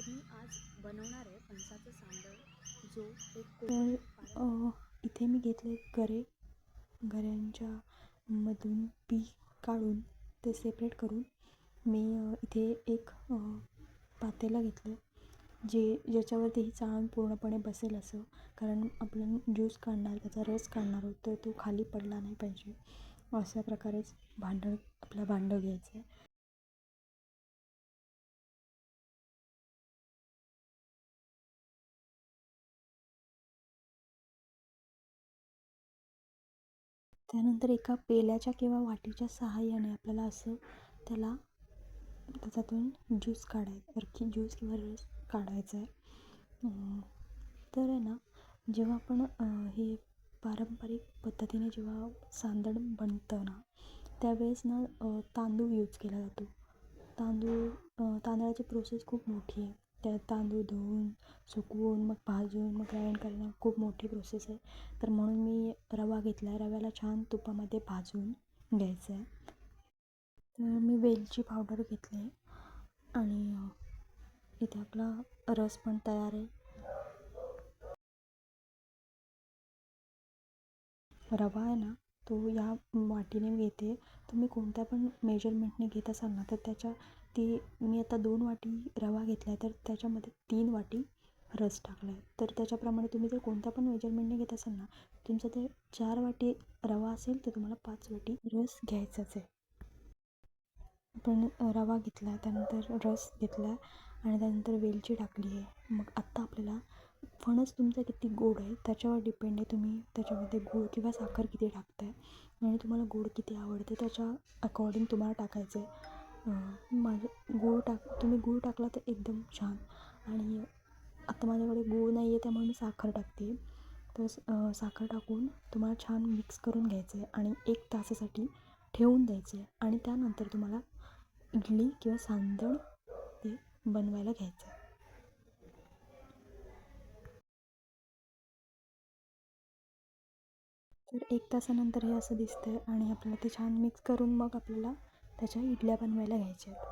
तर मी आज बनवणार आहे फणसाचं सांडळ जो एक तर इथे मी घेतले गरे गऱ्यांच्या मधून बी काढून ते सेपरेट करून मी इथे एक पातेला घेतलं जे ज्याच्यावरती ही चाळण पूर्णपणे बसेल असं. कारण आपण ज्यूस काढणार त्याचा रस काढणार होतो तर तो खाली पडला नाही पाहिजे. अशा प्रकारेच भांडं आपलं भांडं घ्यायचं आहे. त्यानंतर एका पेल्याच्या किंवा वाटीच्या सहाय्याने आपल्याला असं त्याला त्याच्यातून ज्यूस काढायचं की ज्यूस किंवा रस काढायचा आहे. तर आहे ना जेव्हा आपण हे पारंपरिक पद्धतीने जेव्हा सांदण बनतं ना त्यावेळेस ना तांदूळ यूज केला जातो. तांदूळ तांदळाची प्रोसेस खूप मोठी आहे. त्यात तांदूळ धुवून सुकवून मग भाजून मग ग्राइंड करणं खूप मोठी प्रोसेस आहे. तर म्हणून मी रवा घेतला आहे रव्याला छान तुपामध्ये भाजून घ्यायचं आहे तर मी वेलची पावडर घेतली आहे आणि इथे आपला रस पण तयार आहे. रवा आहे ना तो या वाटीने घेते. तुम्ही कोणत्या पण मेजरमेंटने घेत असाल ना तर त्याच्या ती मी आता दोन वाटी रवा घेतला आहे तर त्याच्यामध्ये तीन वाटी रस टाकला आहे तर त्याच्याप्रमाणे तुम्ही जर कोणत्या पण मेजरमेंटने घेत असाल ना तुमचं ते चार वाटी रवा असेल तर तुम्हाला पाच वाटी रस घ्यायचाच आहे. आपण रवा घेतला त्यानंतर रस घेतला आणि त्यानंतर वेलची टाकली आहे. मग आत्ता आपल्याला फणस तुमचा किती गोड आहे त्याच्यावर डिपेंड आहे तुम्ही त्याच्यामध्ये गूळ किंवा साखर किती टाकताय आणि तुम्हाला गोड किती आवडते त्याच्या अकॉर्डिंग तुम्हाला टाकायचं आहे माझं गूळ टाक तुम्ही गूळ टाकला तर एकदम छान. आणि आता माझ्याकडे गूळ नाही आहे त्यामुळे मी साखर टाकते. तर साखर टाकून तुम्हाला छान मिक्स करून घ्यायचं आहे आणि एक तासासाठी ठेवून द्यायचं आहे आणि त्यानंतर तुम्हाला इडली किंवा सांदण ते बनवायला घ्यायचं आहे तर एक तासानंतर हे असं दिसतं आहे आणि आपल्याला ते छान मिक्स करून मग आपल्याला त्याच्या इडल्या बनवायला घ्यायच्या आहेत.